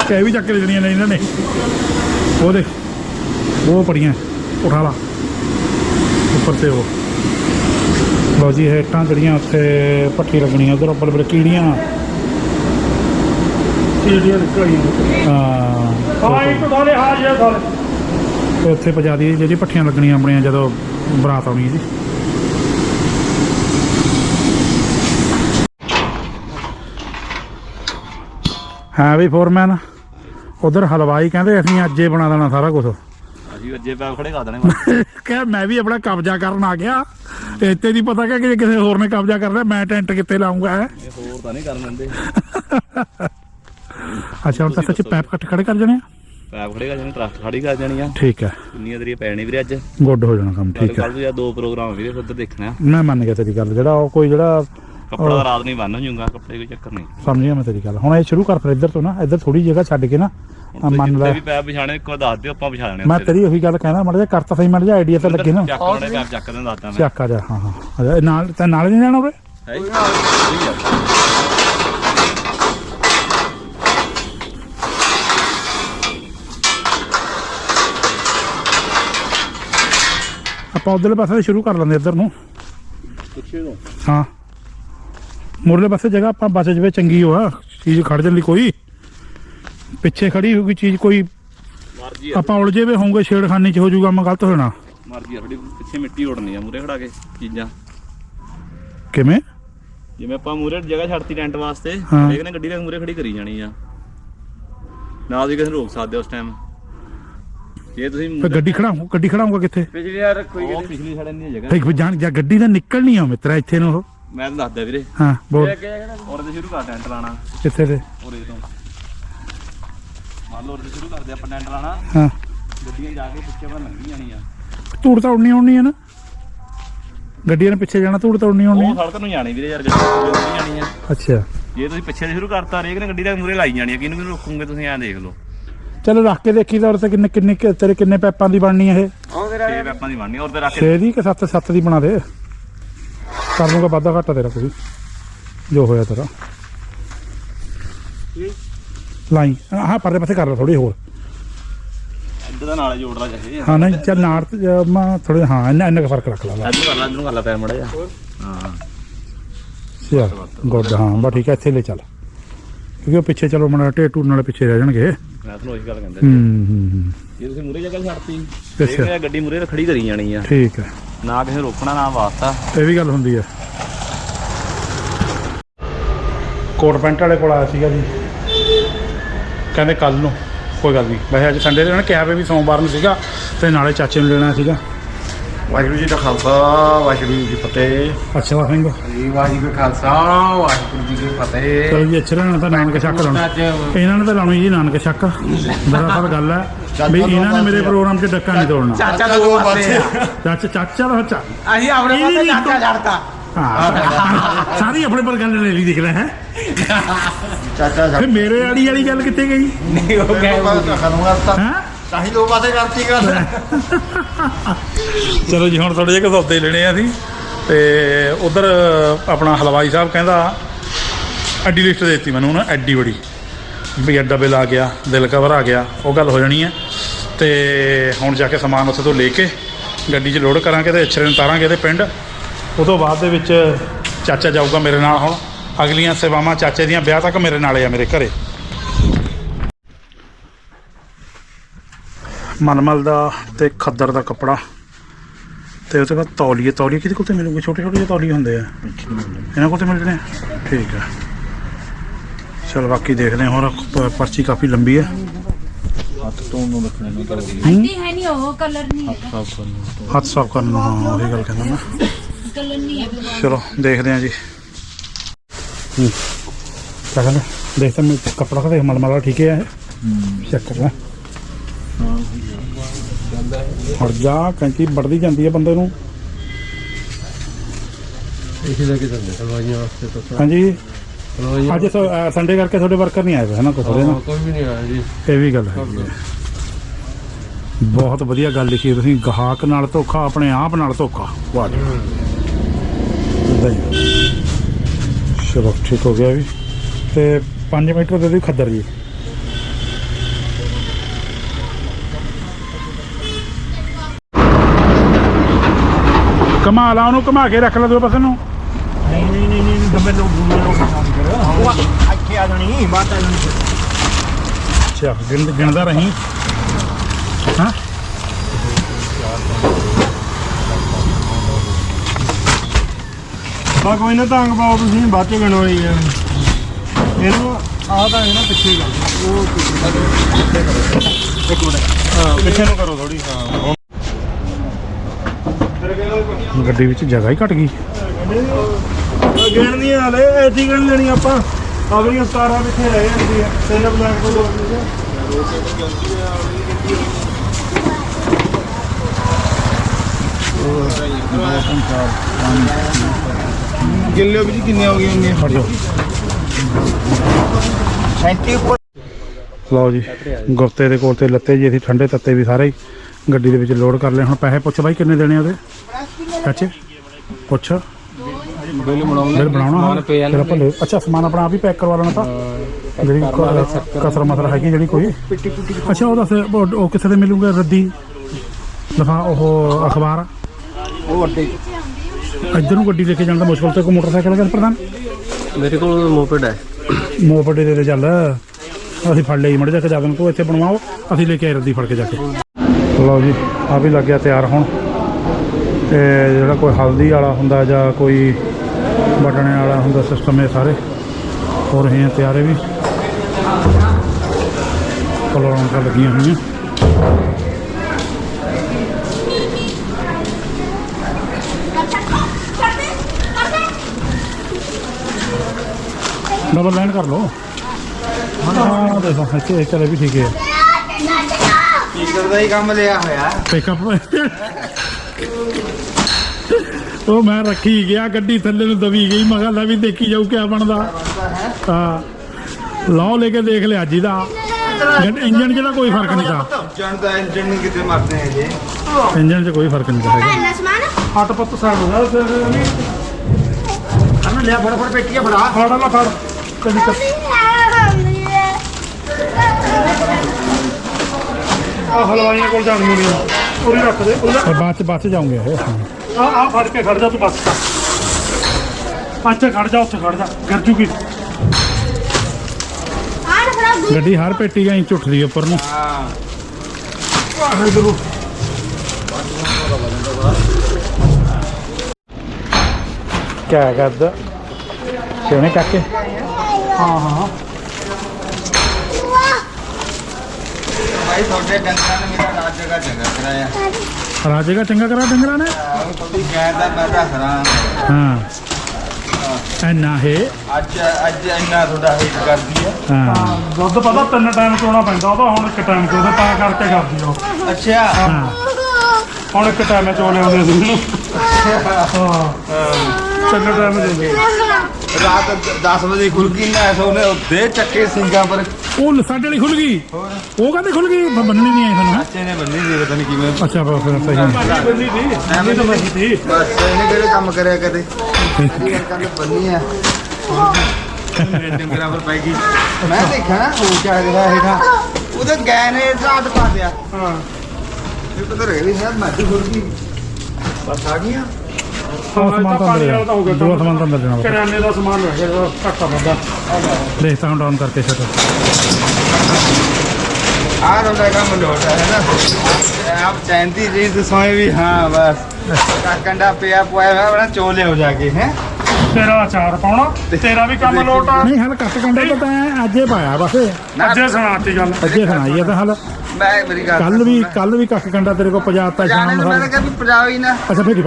कह भी चक्कर देनिया ने इन्होंने वो देख वो पड़ियाँ उठा ला ਉੱਪਰ ਤੇ ਉਹ ਲਓ ਜੀ ਹੇਠਾਂ ਜਿਹੜੀਆਂ ਉੱਥੇ ਪੱਠੀ ਲੱਗਣੀ ਉਧਰ ਉੱਪਰ ਬੜੇ ਕੀੜੀਆਂ ਸੀੜੀਆਂ ਨਿਕਲੀਆਂ ਹਾਂ ਹਾਂ ਇੱਕ ਥਾਲੇ ਹਾਜ਼ਰ ਥਾਲੇ ਤੇ ਉੱਥੇ ਪਜਾ ਦੀ ਜਿਹੜੀ ਪੱਠੀਆਂ ਲੱਗਣੀਆਂ ਆਪਣੀਆਂ ਜਦੋਂ ਬਰਾਤ ਆਉਣੀ ਜੀ ਹਾਂ ਵੀ ਫੋਰਮੈਨ ਉਧਰ ਹਲਵਾਈ ਕਹਿੰਦੇ ਅਸੀਂ ਅੱਜੇ ਬਣਾ ਦੇਣਾ ਸਾਰਾ ਕੁਝ ਅਸੀਂ ਅੱਜੇ ਪੈਪ ਖੜੇ ਕਰ ਦੇਣੇ *laughs* ਕਹ ਮੈਂ ਵੀ ਆਪਣਾ ਕਬਜ਼ਾ ਕਰਨ ਆ ਗਿਆ। ਇੱਥੇ ਨਹੀਂ ਪਤਾ ਕਿ ਜੇ ਕਿਸੇ ਹੋਰ ਨੇ ਕਬਜ਼ਾ ਕਰਨਾ ਮੈਂ ਟੈਂਟ ਕਿੱਥੇ ਲਾਉਂਗਾ ਇਹ ਹੋਰ ਤਾਂ ਨਹੀਂ ਕਰਨ ਦਿੰਦੇ। *laughs* ਅੱਛਾ ਹੁਣ ਤਾਂ ਸੱਚ ਪੈਪ ਕੱਟ ਖੜੇ ਕਰ ਜਣੇ ਪੈਪ ਖੜੇ ਕਰ ਜਾਣੇ ਟਰੱਕ ਖੜੀ ਕਰ ਜਾਣੀ ਆ। ਠੀਕ ਹੈ। ਕਿੰਨੀਆਂ ਤੇਰੀਆਂ ਪੈਣੀ ਵੀਰੇ ਅੱਜ? ਗੁੱਡ ਹੋ ਜਾਣਾ ਕੰਮ ਠੀਕ ਹੈ। ਕੱਲ ਨੂੰ ਜਾਂ ਦੋ ਪ੍ਰੋਗਰਾਮ ਵੀਰੇ ਉੱਧਰ ਦੇਖਣਾ। ਮੈਂ ਮੰਨ ਗਿਆ ਤੇਰੀ ਗੱਲ ਜਿਹੜਾ ਉਹ ਕੋਈ ਜਿਹੜਾ ਕੱਪੜਾ ਤਾਂ ਰਾਤ ਨਹੀਂ ਬੰਨ ਜੂਗਾ ਕੱਪੜੇ ਕੋਈ ਚੱਕਰ ਨਹੀਂ। ਸਮਝ ਗਿਆ ਮੈਂ ਤੇਰੀ ਗੱਲ। ਹੁਣ ਇਹ ਸ਼ੁਰੂ ਕਰ ਫਿਰ ਇੱਧਰ ਤੋਂ ਨਾ ਇੱਧਰ ਥੋੜੀ ਜਗ੍ਹਾ ਛੱਡ ਕੇ ਨਾ ਮੰਨ ਲੈ। ਵੀ ਪੈਪ ਵਿਛਾਣੇ ਇੱਕੋ ਦੱਸ ਦਿਓ ਆਪਾਂ ਵਿਛਾ ਲੈਣੇ ਮੈਂ ਤੇਰੀ ਉਹੀ ਗੱਲ ਕਹਿਣਾ ਮੜ ਜਾ ਕਰਤਾ ਸਹੀ ਮੜ ਜਾ ਆਈਡੀਆ ਤਾਂ ਲੱਗੇ ਨਾ। ਚੱਕ ਲੈਣੇ ਪੈਪ ਚੱਕ ਦੇ ਦੱਸਦਾ ਮੈਂ। ਚੱਕ ਆ ਜਾ ਹਾਂ ਹਾਂ। ਆ ਜਾ, ਇਹ ਨਾਲ ਤੇ ਨਾਲ ਨਹੀਂ ਜਾਣਾ ਉਰੇ? ਹੈ ਆਪਾਂ ਉਧਰਲੇ ਪਾਸੇ ਤੋਂ ਸ਼ੁਰੂ ਕਰ ਲੈਂਦੇ ਇੱਧਰ ਨੂੰ। ਪਿੱਛੇ ਤੋਂ? ਹਾਂ। ਮੁਰਲੇ ਪਾਸੇ ਜਗ੍ਹਾ ਆਪਾਂ ਬਚ ਜਵੇ ਚੰਗੀ ਹੋਆ ਚੀਜ਼ ਖੜ ਜਾਂਦੀ ਕੋਈ। ਪਿੱਛੇ ਖੜੀ ਹੋਊਗੀ ਚੀਜ਼ ਕੋਈ। ਮਰਜ਼ੀ ਆ। ਆਪਾਂ ਉਲਝੇ ਵੇ ਹੋਵਾਂਗੇ ਛੇੜਖਾਨੀ ਚ ਹੋ ਜਾਊਗਾ ਮੈਂ ਗਲਤ ਹੋਣਾ। ਮਰਜ਼ੀ ਆ ਥੋੜੀ ਪਿੱਛੇ ਮਿੱਟੀ ਉੜਨੀ ਆ ਮੂਰੇ ਖੜਾ ਕੇ ਚੀਜ਼ਾਂ। ਕਿਵੇਂ? ਜਿਵੇਂ ਆਪਾਂ ਮੂਰੇ ਜਗ੍ਹਾ ਛੱਡਤੀ ਟੈਂਟ ਵਾਸਤੇ ਹਾਂ। ਇੱਕ ਨੇ ਗੱਡੀ ਦੇ ਮੂਰੇ ਖੜੀ ਕਰੀ ਜਾਣੀ ਆ। ਨਾ ਤੁਸੀਂ ਕਿਸੇ ਨੂੰ ਰੋਕ ਸਕਦੇ ਹੋ ਉਸ ਟਾਈਮ ਜੇ ਤੁਸੀਂ ਫਿਰ ਗੱਡੀ ਖੜਾਉਂ ਗੱਡੀ ਖੜਾਉਂਗਾ ਕਿੱਥੇ? ਪਿਛਲੀ ਵਾਰ ਕੋਈ ਉਹ ਪਿਛਲੀ ਸਾਈਡ ਨਹੀਂ ਜਗ੍ਹਾ। ਫਿਰ ਫਿਰ ਜਾਣ ਜਾਂ ਗੱਡੀ ਦਾ ਨਿਕਲਣੀ ਆ ਮਿੱਤਰਾ ਇੱਥੇ ਨੂੰ ਉਹ। ਮੈਂ ਤੁਹਾਨੂੰ ਦੱਸਦਾ ਵੀਰੇ। ਹਾਂ ਬੋਲ। ਔਰ ਤੇ ਸ਼ੁਰੂ ਕਰ ਟੈਂਟ ਲਾਣਾ ਕਿੱਥੇ ਤੇ? ਉਰੇ ਤੋਂ। ਮੰਨ ਲਓ ਤੋਂ ਸ਼ੁਰੂ ਕਰਦੇ ਆਪਾਂ ਟੈਂਟ ਲਾਣਾ ਹਾਂ। ਗੱਡੀਆਂ ਜਾ ਕੇ ਪਿੱਛੇ ਵੱਲ ਲੰਘੀ ਜਾਣੀਆਂ ਧੂੜ ਤਾਂ ਉੜਨੀ ਆਉਣੀ ਹੈ ਨਾ। ਗੱਡੀਆਂ ਨੇ ਪਿੱਛੇ ਜਾਣਾ ਧੂੜ ਤਾਂ ਉੜਨੀ ਆਉਣੀ ਉਹ ਸੜਕ ਨੂੰ ਜਾਣੀ ਵੀਰੇ ਯਾਰ ਗੱਡੀ ਲੰਘੀ ਜਾਣੀ ਆ। ਅੱਛਾ। ਜੇ ਤੁਸੀਂ ਪਿੱਛੇ ਤੋਂ ਸ਼ੁਰੂ ਕਰਤਾ ਰੇਕ ਨੇ ਗੱਡੀ ਦੇ ਮੂਰੇ ਲਾਈ ਜਾਣੀ ਆ। ਕਿਹਨੂੰ ਕਿਹਨੂੰ ਰੋਕੋਗੇ ਤੁਸੀਂ ਐਂ ਦੇਖ ਲਓ। ਚਲੋ ਰੱਖ ਕੇ ਦੇਖੀ ਤਾਂ ਉਹਦੇ ਤੇ ਕਿੰਨੇ ਕਿੰਨੇ ਤੇਰੇ ਕਿੰਨੇ ਪੈਪਾਂ ਦੀ ਬਣਨੀ ਇਹ। ਆਉਂਦੇ ਛੇ ਪੈਪਾਂ ਦੀ ਬਣਨੀ ਔਰ ਤੇ ਰੱਖ ਕੇ 6 ਦੀ ਕਿ 7 7 ਦੀ ਬਣਾ ਦੇ। ਕਰ ਲੂੰਗਾ ਵਾਧਾ ਘਾਟਾ ਤੇਰਾ ਕੋਈ ਜੋ ਹੋਇਆ ਤੇਰਾ। ਲਾਈ। ਹਾਂ ਪਰਲੇ ਪਾਸੇ ਕਰ ਲੈ ਥੋੜੀ ਹੋਰ। ਇੱਧਰ ਦਾ ਨਾਲੇ ਜੋੜਨਾ ਚਾਹੀਏ ਹਾਂ ਨਹੀਂ ਚੱਲ ਤੇ ਮੈਂ ਥੋੜੇ ਹਾਂ ਇੰਨਾ ਇੰਨਾ ਕੁ ਫ਼ਰਕ ਰੱਖ ਲਾ ਇੱਧਰ ਕਰ ਲੈ ਇੱਧਰ ਨੂੰ ਕਰ ਲੈ ਪੈਰ ਮੜਾ ਜਾ ਹਾਂ। ਚੱਲ ਗੁੱਡ ਹਾਂ ਬਸ ਠੀਕ ਹੈ ਇੱਥੇ ਲੈ ਚੱਲ। ਕਿਉਂਕਿ ਉਹ ਪਿੱਛੇ ਚਲੋ ਮੜਾ ਢੇਟੂ ਨਾਲ ਪਿੱਛੇ ਰਹਿ ਜਾਣਗੇ। ਮੈਂ ਤੁਹਾਨੂੰ ਉਹੀ ਗੱਲ ਕਹਿੰਦਾ ਹੂੰ ਹੂੰ ਹੂੰ। ਜੇ ਤੁਸੀਂ ਮੂਰੇ ਜਗ੍ਹਾ ਛੱਡਤੀ ਅੱਛਾ। ਇਹ ਗੱਡੀ ਮੂਰੇ ਖੜੀ ਕਰੀ ਜਾਣੀ ਆ। ਠੀਕ ਹੈ। ਨਾ ਕਿਸੇ ਨੂੰ ਰੋਕਣਾ ਨਾ ਵਾਸਤਾ। ਇਹ ਵੀ ਗੱਲ ਹੁੰਦੀ ਹੈ। ਕੋਟ ਪੈਂਟ ਵਾਲੇ ਕੋਲ ਆਇਆ ਸੀਗਾ ਜੀ। ਕਹਿੰਦੇ ਕੱਲ ਨੂੰ ਕੋਈ ਗੱਲ ਨਹੀਂ। ਵੈਸੇ ਅੱਜ ਸੰਡੇ ਦੇ ਉਹਨਾਂ ਨੇ ਕਿਹਾ ਵੀ ਸੋਮਵਾਰ ਨੂੰ ਸੀਗਾ ਤੇ ਨਾਲੇ ਚਾਚੇ ਨੂੰ ਲੈਣਾ ਸੀਗਾ। ਵਾਹਿਗੁਰੂ ਜੀ ਦਾ ਖਾਲਸਾ ਵਾਹਿਗੁਰੂ ਜੀ ਕੀ ਫਤਿਹ। ਅੱਛਾ ਸਿੰਘ ਜੀ ਵਾਹਿਗੁਰੂ ਖਾਲਸਾ ਵਾਹਿਗੁਰੂ ਜੀ ਕੀ ਫਤਿਹ। ਚਲੋ ਜੀ ਅੱਛਾ ਨੇ ਤਾਂ ਨਾਨਕ ਛੱਕ ਲਾਉਣਾ। ਇਹਨਾਂ ਨੇ ਤਾਂ ਲਾਉਣੀ ਜੀ ਨਾਨਕ ਛੱਕ। ਦਰਅਸਲ ਗੱਲ ਹੈ। ਵੀ ਇਹਨਾਂ ਨੇ ਮੇਰੇ ਪ੍ਰੋਗਰਾਮ 'ਚ ਡੱਕਾ ਨਹੀਂ ਤੋੜਨਾ। ਚਾਚਾ ਦਾ ਦੋ ਪਾਸੇ ਚਾਚਾ ਚਾਚਾ ਦਾ ਬੱਚਾ ਅਸੀਂ ਆਪਣੇ ਪਾਸੇ ਚਾਚਾ ਛੱਡਤਾ। ਹਾਂ। ਸਾਰੀ ਆਪਣੇ ਪਰ ਗੱਲ ਲੈ ਲਈ ਦੇਖ ਲੈ ਹੈ। ਚਾਚਾ ਫਿਰ ਮੇਰੇ ਵਾਲੀ ਵਾਲੀ ਗੱਲ ਕਿੱਥੇ ਗਈ? ਨਹੀਂ ਹੋ ਗਏ ਕਰੂੰਗਾ ਤਾਂ। ਹੈ? ਤਾਂ ਹੀ ਦੋ ਪਾਸੇ ਕਰਤੀ ਗੱਲ। ਚਲੋ ਜੀ, ਹੁਣ ਥੋੜੇ ਜਿਹੇ ਕੁ ਲੈਣੇ ਆ ਅਸੀਂ। ਤੇ ਉਧਰ ਆਪਣਾ ਹਲਵਾਈ ਸਾਹਿਬ ਕਹਿੰਦਾ ਅੱਡੀ ਲਿਸਟ ਦੇਤੀ ਮੈਨੂੰ ਨਾ ਐਡੀ ਬੜੀ। ਵੀ ਐਡਾ ਬਿੱਲ ਆ ਗਿਆ ਦਿਲ ਕਵਰ ਆ ਗਿਆ, ਉਹ ਗੱਲ ਹੋ ਜਾਣੀ ਹੈ ਤੇ ਹੁਣ ਜਾ ਕੇ ਸਮਾਨ ਉੱਥੇ ਤੋਂ ਲੈ ਕੇ ਗੱਡੀ 'ਚ ਲੋਡ ਕਰਾਂਗੇ ਤੇ ਅਛਰੇ ਨੂੰ ਤਾਰਾਂਗੇ ਇਹਦੇ ਪਿੰਡ। ਉਹ ਤੋਂ ਬਾਅਦ ਦੇ ਵਿੱਚ ਚਾਚਾ ਜਾਊਗਾ ਮੇਰੇ ਨਾਲ ਹੁਣ। ਅਗਲੀਆਂ ਸੇਵਾਵਾਂ ਚਾਚੇ ਦੀਆਂ ਵਿਆਹ ਤੱਕ ਮੇਰੇ ਨਾਲ ਆ ਮੇਰੇ ਘਰੇ। ਮਲਮਲ ਦਾ ਤੇ ਖੱਦਰ ਦਾ ਕੱਪੜਾ। ਤੇ ਉਹ ਤੋਂ ਬਾਅਦ ਤੌਲੀਏ ਤੌਲੀਏ ਕਿਹਦੇ ਕੋਲ ਤੇ ਮਿਲੂਗੇ? ਛੋਟੇ ਛੋਟੇ ਜਿਹੇ ਤੌਲੀਏ ਹੁੰਦੇ ਆ। ਇਹਨਾਂ ਕੋਲ ਤੇ ਮਿਲ ਜਣੇ ਆ? ਠੀਕ ਹੈ ਚਲ ਬਾਕੀ ਦੇਖਦੇ ਹਾਂ। ਹੋਰ ਪਰਚੀ ਕਾਫੀ ਲੰਬੀ ਹੈ? ਨਹੀਂ ਹੈ ਨਹੀਂ ਉਹ ਕਲਰ ਨਹੀਂ ਹੈਗਾ ਹੱਥ ਸਾਫ਼ ਕਰਨ ਨੂੰ ਹਾਂ ਉਹੀ ਗੱਲ ਕਹਿੰਦਾ ਮੈਂ। ਕਲਰ ਨਹੀਂ ਹੈਗਾ ਚਲੋ ਦੇਖਦੇ ਹਾਂ ਜੀ। ਹੂੰ। ਕਹਿੰਦੇ? ਦੇਖਦੇ ਮੈਂ ਕੱਪੜਾ ਕਦੇ ਮਲਮਲ ਵਾਲਾ ਠੀਕ ਹੈ ਚੈੱਕ ਕਰ ਲੈ ਹਟ ਜਾ ਕੈਂਚੀ ਵੱਢਦੀ ਜਾਂਦੀ ਹੈ ਬੰਦੇ ਨੂੰ। ਇਸੇ ਲੈ ਕੇ ਚੱਲਦੇ ਸਲਵਾਈਆਂ ਵਾਸਤੇ ਤਾਂ ਹਾਂਜੀ। ਸਲਵਾਈਆਂ ਅੱਜ ਸੰਡੇ ਕਰਕੇ ਤੁਹਾਡੇ ਵਰਕਰ ਨਹੀਂ ਆਏ ਹੋਏ ਕੋਈ ਵੀ ਨਹੀਂ ਆਇਆ ਜੀ। ਇਹ ਵੀ ਗੱਲ ਹੈ। ਬਹੁਤ ਵਧੀਆ ਗੱਲ ਲਿਖੀ ਹੈ ਤੁਸੀਂ ਗਾਹਕ ਨਾਲ ਧੋਖਾ ਆਪਣੇ ਆਪ ਨਾਲ ਧੋਖਾ। ਵਾਹ ਜੀ। ਏਦਾਂ ਹੀ। ਚਲੋ ਠੀਕ ਹੋ ਗਿਆ ਵੀ। ਤੇ 5 ਮੀਟਰ ਦੇ ਦਿਓ ਖੱਦਰ ਜੀ। ਕਮਾ ਲਾ ਉਹਨੂੰ ਘੁਮਾ ਕੇ ਰੱਖ ਲੈ ਦੋ ਪਾਸੇ ਨੂੰ ਨਹੀਂ ਨਹੀਂ ਨਹੀਂ ਨਹੀਂ ਦਮੇ ਲੋਕ ਦੂਏ ਲੋਕ ਉਹ ਇੱਥੇ ਆ ਜਾਣੀ ਬਾਤ ਆ ਜਾਣੀ। ਅੱਛਾ ਗਿਣ ਗਿਣਦਾ ਰਹੀਂ। ਹਾਂ? ਬਾ ਕੋਈ ਨਾ ਤੰਗ ਪਾਓ ਤੁਸੀਂ ਬਾਅਦ ਚ ਗਣਵਾਈ ਆ ਇਹਨੂੰ ਆਹ ਤਾਂ ਹੈ ਨਾ ਪਿੱਛੇ ਕਰ ਉਹ ਇੱਕ ਮਿੰਟ। ਹਾਂ ਪਿੱਛੇ ਨੂੰ ਕਰੋ ਥੋੜੀ ਹਾਂ ਗੱਡੀ ਵਿੱਚ ਜਗ੍ਹਾ ਹੀ ਘਟ ਗਈ। ਗਿਣ ਨਹੀਂ ਹਾਲੇ ਐਸੀ ਗਿਣ ਲੈਣੀ ਆਪਾਂ। ਅਗਲੀਆਂ 17 ਪਿੱਛੇ ਰਹਿ ਜਾਂਦੀ ਆ ਤਿੰਨ ਬਲੈਕ ਕੋਲ ਲਿਓ ਵੀ ਜੀ ਕਿੰਨੀਆਂ ਹੋ ਗਈਆਂ ਇੰਨੀਆਂ? ਫੜ ਜਾਓ। ਸੈਂਟੀ ਉੱਪਰ। ਲਓ ਜੀ ਗੁਰਤੇ ਦੇ ਕੋਲ ਤੇ ਲੱਤੇ ਜੀ ਅਸੀਂ ਠੰਡੇ ਤੱਤੇ ਵੀ ਸਾਰੇ। ਹੀ ਗੱਡੀ ਦੇ ਵਿੱਚ ਲੋਡ ਕਰ ਲਏ ਹੁਣ ਪੈਸੇ ਪੁੱਛ ਬਾਈ ਕਿੰਨੇ ਦੇਣੇ ਉਹਦੇ? ਚਾਚੇ ਪੁੱਛ। ਬਿੱਲ ਬਣਾਉਣਾ। ਬਿੱਲ ਬਣਾਉਣਾ ਅੱਛਾ ਸਮਾਨ ਆਪਣਾ ਆਪ ਹੀ ਪੈਕ ਕਰਵਾ ਲੈਣਾ ਤਾਂ। ਜਿਹੜੀ ਕਸਰ ਮਸਰ ਹੈਗੀ ਜਿਹੜੀ ਕੋਈ। ਅੱਛਾ ਉਹ ਦੱਸ ਉਹ ਕਿਸੇ ਦੇ ਮਿਲੂਗਾ ਰੱਦੀ? ਲਫਾ ਉਹ ਅਖਬਾਰ। ਉਹ ਅੱਡੇ। ਇੱਧਰ ਨੂੰ ਗੱਡੀ ਲੈ ਕੇ ਜਾਣ ਦਾ ਮੁਸ਼ਕਲ ਤੇ ਕੋ ਮੋਟਰਸਾਈਕਲ ਕਰ ਪ੍ਰਧਾਨ? ਮੇਰੇ ਕੋਲ ਮੋਪੇਡ ਹੈ। ਮੋਪੜੇ ਦੇ ਤੇ ਚੱਲ। ਅਸੀਂ ਫੜ ਲਈ ਮੜ ਜਾ ਕੇ ਜਾਗਨ ਕੋ ਇੱਥੇ ਬਣਵਾਓ। ਅਸੀਂ ਲੈ ਕੇ ਆਏ ਰੱਦੀ ਫੜ ਕੇ ਜਾ ਕੇ। ਲਓ ਜੀ ਆ ਵੀ ਲੱਗ ਗਿਆ ਤਿਆਰ ਹੁਣ। ਤੇ ਜਿਹੜਾ ਕੋਈ ਹਲਦੀ ਵਾਲਾ ਹੁੰਦਾ ਜਾਂ ਕੋਈ ਬਟਣੇ ਵਾਲਾ ਹੁੰਦਾ ਸਿਸਟਮ ਇਹ ਸਾਰੇ ਹੋ ਰਹੇ ਆ ਤਿਆਰੇ ਵੀ। ਕਲੋਰਾਂ ਲੱਗੀਆਂ ਹੋਈਆਂ। ਡਬਲ ਲਾਈਨ ਕਰ ਲਓ। ਹਾਂ ਦੇਖੋ ਇੱਥੇ ਚਲੇ ਵੀ ਠੀਕ ਹੈ ਸਪੀਕਰ ਦਾ ਹੀ ਕੰਮ ਲਿਆ ਹੋਇਆ। ਪਿਕਅਪ ਉਹ ਮੈਂ ਰੱਖੀ ਗਿਆ ਗੱਡੀ ਥੱਲੇ ਨੂੰ ਦਬੀ ਗਈ। ਮੈਂ ਕਿਹਾ ਲੈ ਵੀ ਦੇਖੀ ਜਾਊ ਕਿਆ ਬਣਦਾ। ਹਾਂ। ਲਾਓ ਲੈ ਕੇ ਦੇਖ ਲਿਆ ਜੀ ਦਾ। ਇੰਜਨ ਜਿਹੜਾ ਕੋਈ ਫ਼ਰਕ ਨਹੀਂ ਦਾ ਇੰਜਨ ਨਹੀਂ ਕਿਤੇ ਮਰਦੇ ਹੈ ਜੀ ਇੰਜਨ 'ਚ ਕੋਈ ਫ਼ਰਕ ਨਹੀਂ ਹੈਗਾ। ਹੱਟ ਪੱਤ ਸਾਈਡ ਹੋ ਗਿਆ ਫਿਰ। ਅਰਨ ਲਿਆ ਫਟਾਫਟ ਪੇਟੀਆਂ ਫੜਾ। ਫੜ ਲਾ ਫੜ। ਕਦੀ ਆ ਹਲਵਾਈਆਂ ਕੋਲ ਜਾਣੀ ਨਹੀਂ। ਉਰੀ ਰੱਖ ਦੇ ਫਿਰ ਬਾਅਦ 'ਚ ਬਾਅਦ 'ਚ ਜਾਉਂਗੇ ਇਹ। ਆ ਆ ਫੜ ਕੇ ਖੜ ਜਾ ਤੂੰ ਬਸ। ਅੱਛਾ ਖੜ ਜਾ ਉੱਥੇ ਖੜ ਜਾ। ਗਿਰ ਜੂਗੀ। ਗੱਡੀ ਹਰ ਪੇਟੀ ਗਾਂ ਇੰਚ ਉੱਠਦੀ ਹੈ ਉੱਪਰ ਨੂੰ ਇਧਰੋਂ ਕਿਆ ਕਰਦਾ? ਸੋਨੇ ਕਾਕੇ? ਹਾਂ ਹਾਂ। ਭਾਈ ਤੁਹਾਡੇ ਡੰਗਰਾਂ ਨੇ ਮੇਰਾ ਰਾਜ ਜਗ੍ਹਾ ਚੰਗਾ ਕਰਾਇਆ। ਰਾਜੇਗਾ ਚੰਗਾ ਕਰਾ ਡੰਗਰਾਂ ਨੇ? ਆਹ ਤੁਹਾਡੀ ਗੈਰ ਦਾ ਮੈਂ ਰਹਾ ਹਾਂ। ਐਨਾ ਹੈ। ਅੱਜ ਅੱਜ ਇੰਨਾ ਤੁਹਾਡਾ ਹੀਟ ਕਰਦੀ ਹੈ। ਹਾਂ। ਦੁੱਧ ਪਤਾ ਤਿੰਨ ਟਾਈਮ ਚੋਣਾ ਪੈਂਦਾ ਉਹਦਾ ਹੁਣ ਇੱਕ ਟਾਈਮ ਚੋਦਾ ਤਾਂ ਕਰਕੇ ਕਰਦੀ ਉਹ। ਅੱਛਾ। ਹਾਂ। ਹੁਣ ਇੱਕ ਟਾਈਮ ਚੋ ਲਿਆਉਂਦੇ ਸੀ। ਹਾਂ। ਤਿੰਨ ਟਾਈਮ ਚੋਦੇ ਰਾਤ 10 ਵਜੇ ਖੁਲਕੀ ਨਾ ਉਹਨੇ ਦੇ ਚੱਕੇ ਸਿੰਘਾਂ ਪਰ ਉਹ ਸਾਡੇ ਵਾਲੀ ਖੁੱਲ ਗਈ। ਉਹ ਕਹਿੰਦੇ ਖੁੱਲ ਗਈ ਬ- ਬੰਨਣੀ ਨਹੀਂ ਆਈ ਸਾਨੂੰ ਬੱਚੇ ਨੇ ਬੰਨੀ ਦੀ ਪਤਾ ਨਹੀਂ ਕਿਵੇਂ। ਅੱਛਾ ਬਸ ਫਿਰ ਸਹੀ ਹੈ। ਸੀ। ਐਵੇਂ ਤਾਂ ਨਹੀਂ ਸੀ। ਬਸ ਇਹਨੇ ਕਿਹੜੇ ਕੰਮ ਕਰਿਆ ਕਦੇ? ਇਹ ਕੰਨ ਬੰਨੀ ਆ। ਡੰਗਰਾਂ ਪਰ ਪੈ ਗਈ। ਮੈਂ ਦੇਖਿਆ ਨਾ ਉਹ ਕਿਆ ਰਿਹਾ ਹੈਗਾ ਉਹਦੇ ਗੈ ਨੇ ਰਾਤ ਪਾ ਦਿਆ। ਹਾਂ। ਇਹ ਪਤਾ ਰਹਿ ਨਹੀਂ ਹੈ ਖੁਲਕੀ ਬਸ ਆ ਗਈਆਂ। ਉਹ ਸਮਾਨ ਤਾਂ ਮਿਲ ਜਾਣਾ। ਦੂਆ ਸਮਾਨ ਤਾਂ ਮਿਲ ਜਾਣਾ। ਕਿਰਾਣੇ ਦਾ ਸਮਾਨ ਰਹਿ ਗਿਆ ਜਿਹੜਾ ਘੱਟਾ ਵੱਧਾ। ਦੇਖ ਤਾਂ ਹੁਣ ਡਾਊਨ ਕਰਕੇ ਛੱਡ। ਆ ਤੁਹਾਡਾ ਕੰਮ ਲੋਟਾ ਹੈ ਨਾ? ਆਪ ਚੈਂਤੀ ਜੀ ਦਸਵੇਂ ਵੀ ਹਾਂ ਬਸ। ਕੰਡਾ ਪਿਆ ਪੁਆ ਹੈ ਬੜਾ ਚੋਲੇ ਹੋ ਜਾ ਕੇ ਹੈ? ਤੇਰਾ ਅਚਾਰ ਪਾਉਣਾ ਤੇਰਾ ਵੀ ਕੰਮ ਲੋਟਾ ਨਹੀਂ ਹਲ ਕੱਟ ਕੰਡਾ ਤਾਂ ਅੱਜ ਪਾਇਆ ਬਸ। ਅੱਜ ਸੁਣਾਤੀ ਗੱਲ। ਅੱਜ ਸੁਣਾਈ ਤਾਂ ਹਲ। ਕੱਲ ਵੀ ਕੱਲ ਵੀ ਕੱਖ ਕੰਡਾ ਤੇਰੇ ਕੋਲ ਪਜਾਤਾ ਜਾਣ ਨੂੰ ਮੈਂ ਕਿਹਾ ਵੀ ਪੰਜਾਬ ਨਾ। ਅੱਛਾ ਫੇਰ ਕੀ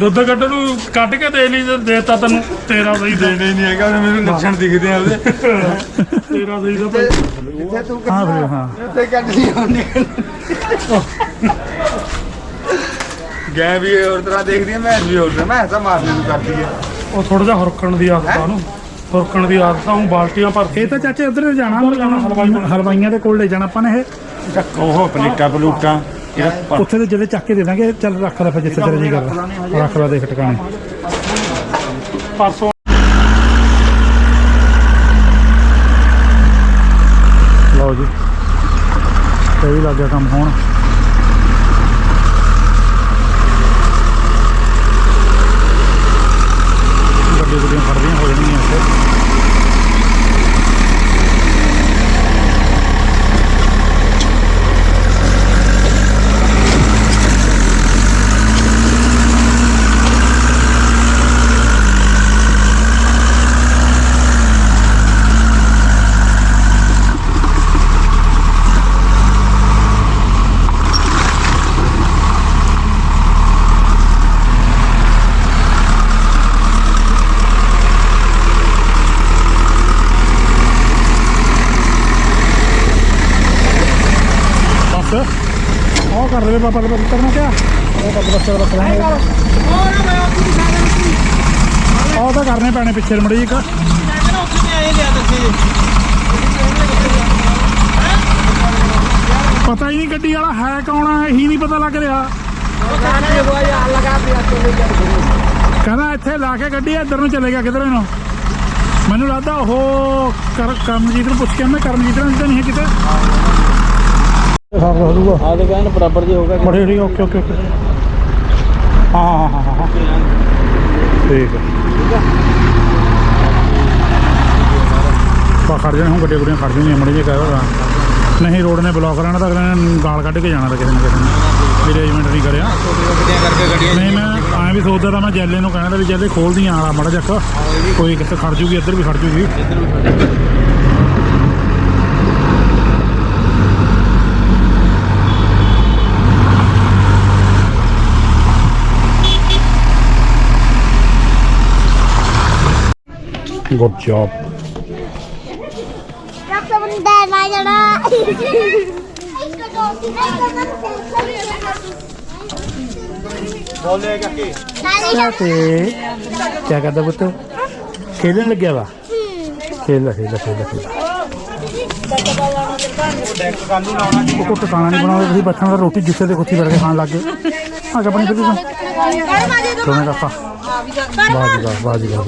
ਦੁੱਧ ਕੱਢ। ਲੈਣਾ ਕੱਢ ਕੇ ਦੇ ਲਈ ਦੇਤਾ ਤੈਨੂੰ। ਤੇਰਾ ਸਹੀ ਦੇਣਾ ਨਹੀਂ ਹੈਗਾ ਮੈਨੂੰ ਲੱਛਣ ਦਿਖਦੇ ਆ ਤੇਰਾ ਸਹੀ ਦਾ ਜਿੱਥੇ ਹੋਰ ਤਰ੍ਹਾਂ ਦੇਖਦੀ ਮੈਂ ਵੀ ਹੋਰ ਮੈਂ ਤਾਂ ਮਾਰਨੇ ਨੂੰ ਕਰਦੀ ਆ। ਉਹ ਥੋੜਾ ਜਿਹਾ ਹਰਕਣ ਦੀ ਆਦਤ ਆ ਉਹਨੂੰ। ਹੁਰਕਣ ਦੀ ਆਦਤ ਆ ਉਹ ਬਾਲਟੀਆਂ ਭਰ ਇਹ ਤਾਂ ਚਾਚੇ ਉਧਰ ਜਾਣਾ। ਹਲਵਾਈਆਂ ਦੇ ਕੋਲ ਲੈ ਜਾਣਾ ਆਪਾਂ ਨੇ ਇਹ। ਉਹ ਪਨੀਕਾ ਪਲੂਕਾ ਉੱਥੇ ਤੇ ਜਿਹੜੇ ਚੱਕ ਕੇ ਦੇ ਦਾਂਗੇ ਚੱਲ ਰੱਖ ਲੈ ਫਿਰ ਜਿੱਥੇ ਤੇਰੇ ਜੀ ਕਰ ਰੱਖ ਲੈ ਦੇਖ ਟਿਕਾਣੇ। ਪਰਸੋਂ ਲਓ ਜੀ ਇਹ ਵੀ ਲੱਗ ਗਿਆ ਕੰਮ ਹੋਣ ਗੱਡੀ ਗੱਡੀਆਂ ਖੜਦੀਆਂ ਹੋ ਜਾਣਗੀਆਂ ਇੱਥੇ ਬਸ। ਉਹ ਕਰ ਲਵੇ ਪਾਪਾ ਦੇ ਕਰਨਾ ਕਿਆ? ਉਹ ਕਰ ਬਸ ਬਸ ਲੈਣੇ ਉਹ ਤਾਂ ਕਰਨੇ ਪੈਣੇ ਪਿੱਛੇ ਮੜੀ ਜੀ ਪਤਾ ਹੀ ਨਹੀਂ ਗੱਡੀ ਵਾਲਾ ਹੈ ਕੌਣ ਆ, ਇਹੀ ਨਹੀਂ ਪਤਾ ਲੱਗ ਰਿਹਾ। ਕਹਿੰਦਾ ਇੱਥੇ ਲਾ ਕੇ ਗੱਡੀ, ਇੱਧਰ ਨੂੰ ਚਲੇ ਗਿਆ ਕਿਧਰ ਨੂੰ ਮੈਨੂੰ ਲੱਗਦਾ ਉਹ ਕਰਮਜੀਤ ਨੂੰ ਪੁੱਛ ਕੇ ਮੈਂ ਕਰਮਜੀਤ ਨਾਲ ਤਾਂ ਨਹੀਂ ਹੈ ਕਿਤੇ। ਸਾਫ਼ ਹੋ ਜਾਊਗਾ ਆ ਤੇ ਕਹਿੰਦੇ ਬਰਾਬਰ ਜੇ ਹੋਗਾ ਬੜੇ ਠੀਕ ਓਕੇ ਓਕੇ ਓਕੇ। ਹਾਂ ਹਾਂ ਹਾਂ ਠੀਕ ਹੈ ਪਾ ਖੜ ਜਾਣੇ ਹੁਣ ਗੱਡੀਆਂ ਗੁੱਡੀਆਂ ਖੜ ਜਾਣੀਆਂ ਮੜੇ ਜੇ ਕਹਿ ਨਹੀਂ ਰੋਡ ਨੇ ਬਲੌਕ ਰਹਿਣਾ ਤਾਂ ਅਗਲੇ ਨੇ ਗਾਲ ਕੱਢ ਕੇ ਜਾਣਾ ਤਾਂ ਕਿਸੇ ਨਾ ਕਿਸੇ ਨੇ। ਅਰੇਂਜਮੈਂਟ ਨਹੀਂ ਕਰਿਆ। ਨਹੀਂ ਮੈਂ ਐਂ ਵੀ ਸੋਚਦਾ ਤਾਂ ਮੈਂ ਜੈਲੇ ਨੂੰ ਕਹਿਣਾ ਤਾਂ ਵੀ ਜੈਲੇ ਖੋਲਦੀਆਂ ਆਲਾ ਮੜਾ ਜੱਕ ਕੋਈ ਕਿਤੇ ਖੜ ਜੂਗੀ ਇੱਧਰ ਵੀ ਖੜ ਜੂਗੀ। ਕਾਕੇ ਨਾਲੇ ਤੇ ਕੀ ਕਰਦਾ ਪੁੱਤ? ਖੇਲਣ ਲੱਗਿਆ ਵਾ? ਖੇਲ ਲੈ ਖੇਲ ਲੈ ਖੇਲ ਲੈ ਖੇਲ ਲੈ। ਡੈਕ ਕਾਨੂੰ ਲਾਉਣਾ ਉਹ ਕੋ ਟਿਕਾਣਾ ਨਹੀਂ ਬਣਾਉਂਦੇ ਤੁਸੀਂ ਬੱਚਿਆਂ ਦਾ ਰੋਟੀ ਜਿੱਥੇ ਦੇ ਕੁੱਤੀ ਬੈਠ ਕੇ ਖਾਣ ਲੱਗ ਗਏ। ਆ ਜਾ ਆਪਣੀ ਫਿਰ ਸੋਨੇ ਕਾਕਾ ਬਾਜੀ ਦਾ। ਬਾਜੀ ਦਾ ਬਾਜੀ ਦਾ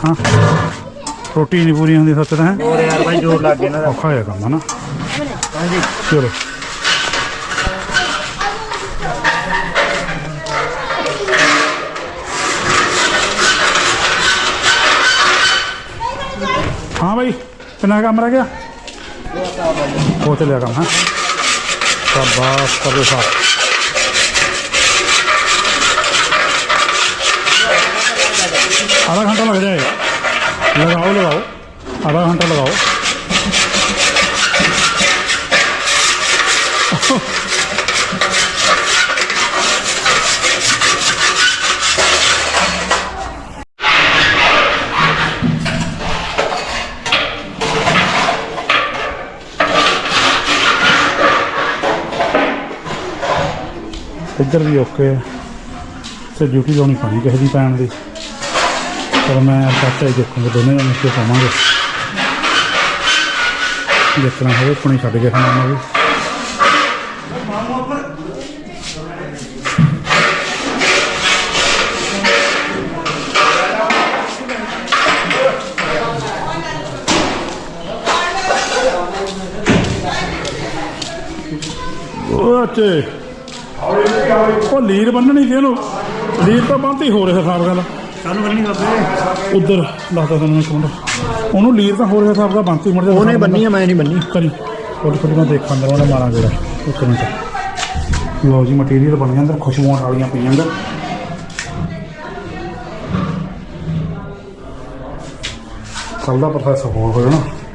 ਹਾਂ। ਰੋਟੀ ਨਹੀਂ ਪੂਰੀ ਹੁੰਦੀ ਸੱਚ ਤਾਂ ਹੈ? ਹੋਰ ਯਾਰ ਭਾਈ ਜੋਰ ਲੱਗ ਗਿਆ ਨਾ। ਔਖਾ ਹੋਇਆ ਕੰਮ ਹਨਾ ਹਾਂਜੀ। ਚਲੋ। ਹਾਂ ਭਾਈ ਕਿੰਨਾ ਕੰਮ ਰਹਿ ਗਿਆ? ਹੋ ਚਲਿਆ ਕੰਮ ਹਾਂ? ਸ਼ਾਬਾਸ਼ ਕਰੋ ਸਾਥ ਇੱਧਰ ਵੀ ਓਕੇ ਹੈ ਤੇ ਡਿਊਟੀ ਲਾਉਣੀ ਪੈਣੀ ਕਿਸੇ ਦੀ ਪੈਣ ਦੀ। ਪਰ ਮੈਂ ਚਾਚਾ ਹੀ ਦੇਖੂੰਗਾ, ਦੋਨੇ ਜਣੇ ਇੱਥੇ ਪਾਵਾਂਗੇ। ਦੇਖਣਾ ਹੋਵੇ ਪੁਣੀ ਛੱਡ ਕੇ ਖਾਣਾ ਵੀ ਉਹ ਅੱਛੇ। ਉਹ ਲੀਰ ਬੰਨਣੀ ਸੀ ਇਹਨੂੰ। ਲੀਰ ਤਾਂ ਬੰਨਤੀ ਹੋ ਰਿਹਾ ਸਾਬ ਗੱਲ ਸਾਨੂੰ ਬੰਨੀ ਕਰਦੇ ਉਧਰ ਦੱਸਦਾ ਤੁਹਾਨੂੰ ਇੱਕ ਮਿੰਟ। ਉਹਨੂੰ ਲੀਰ ਤਾਂ ਹੋ ਰਿਹਾ ਸਾਬ ਦਾ ਬੰਨਤੀ ਮੁੜ ਜਾ ਉਹਨੇ ਬੰਨੀ ਆ ਮੈਂ ਨਹੀਂ ਬੰਨੀ। ਕਰੀ। ਥੋੜੀ ਥੋੜੀ ਮੈਂ ਦੇਖਾਂ ਅੰਦਰ ਉਹਨੇ ਮਾਰਾਂ ਜਿਹੜਾ। ਇੱਕ ਮਿੰਟ। ਲਓ ਜੀ ਮਟੀਰੀਅਲ ਬਣ ਗਿਆ ਅੰਦਰ ਖੁਸ਼ਬੂਆਂ ਵਾਲੀਆਂ ਪਈਆਂ ਅੰਦਰ। ਕੱਲ ਦਾ ਪ੍ਰੋਸੈਸ ਹੋਰ ਹੋ ਜਾਣਾ।